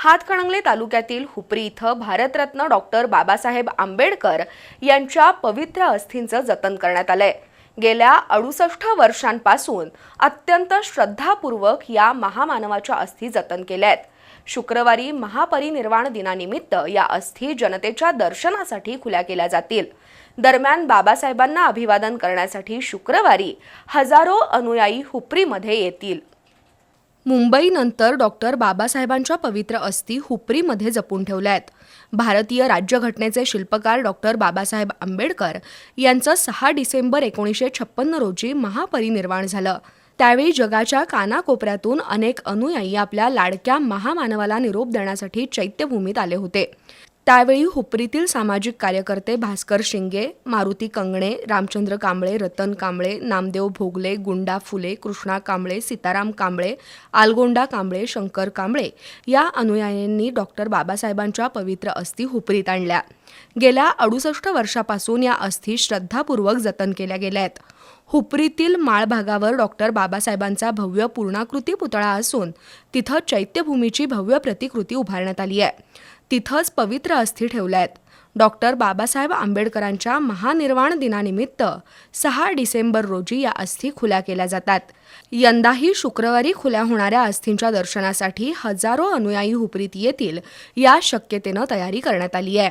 हातकणंगले तालुक्यातील हुपरी इथं भारतरत्न डॉक्टर बाबासाहेब आंबेडकर यांच्या पवित्र अस्थींचं जतन करण्यात आलंय. गेल्या अडुसष्ट वर्षांपासून अत्यंत श्रद्धापूर्वक या महामानवाच्या अस्थी जतन केल्या आहेत. शुक्रवारी महापरिनिर्वाण दिनानिमित्त या अस्थी जनतेच्या दर्शनासाठी खुल्या केल्या जातील. दरम्यान बाबासाहेबांना अभिवादन करण्यासाठी शुक्रवारी हजारो अनुयायी हुपरीमध्ये येतील. मुंबईनंतर डॉक्टर बाबासाहेबांच्या पवित्र अस्थी हुपरीमध्ये जपून ठेवल्या आहेत. भारतीय राज्यघटनेचे शिल्पकार डॉक्टर बाबासाहेब आंबेडकर यांचं सहा डिसेंबर एकोणीसशे छप्पन्न रोजी महापरिनिर्वाण झालं. त्यावेळी जगाच्या कानाकोपऱ्यातून अनेक अनुयायी आपल्या लाडक्या महामानवाला निरोप देण्यासाठी चैत्यभूमीत आले होते. त्यावेळी हुपरीतील सामाजिक कार्यकर्ते भास्कर शिंगे मारुती कंगणे रामचंद्र कांबळे रतन कांबळे नामदेव भोगले गुंडा फुले कृष्णा कांबळे सीताराम कांबळे आलगोंडा कांबळे शंकर कांबळे या अनुयायांनी डॉक्टर बाबासाहेबांच्या पवित्र अस्थी हुपरीत आणल्या. गेल्या अडुसष्ट वर्षापासून या अस्थी श्रद्धापूर्वक जतन केल्या गेल्या आहेत. हुपरीतील माळ भागावर डॉक्टर बाबासाहेबांचा भव्य पूर्णाकृती पुतळा असून तिथं चैत्यभूमीची भव्य प्रतिकृती उभारण्यात आली आहे. तिथंच पवित्र अस्थी ठेवल्या आहेत डॉक्टर बाबासाहेब आंबेडकरांच्या महानिर्वाण दिनानिमित्त सहा डिसेंबर रोजी या अस्थी खुल्या केल्या जातात. यंदाही शुक्रवारी खुल्या होणाऱ्या अस्थींच्या दर्शनासाठी हजारो अनुयायी हुपरीत येतील या शक्यतेनं तयारी करण्यात आली आहे.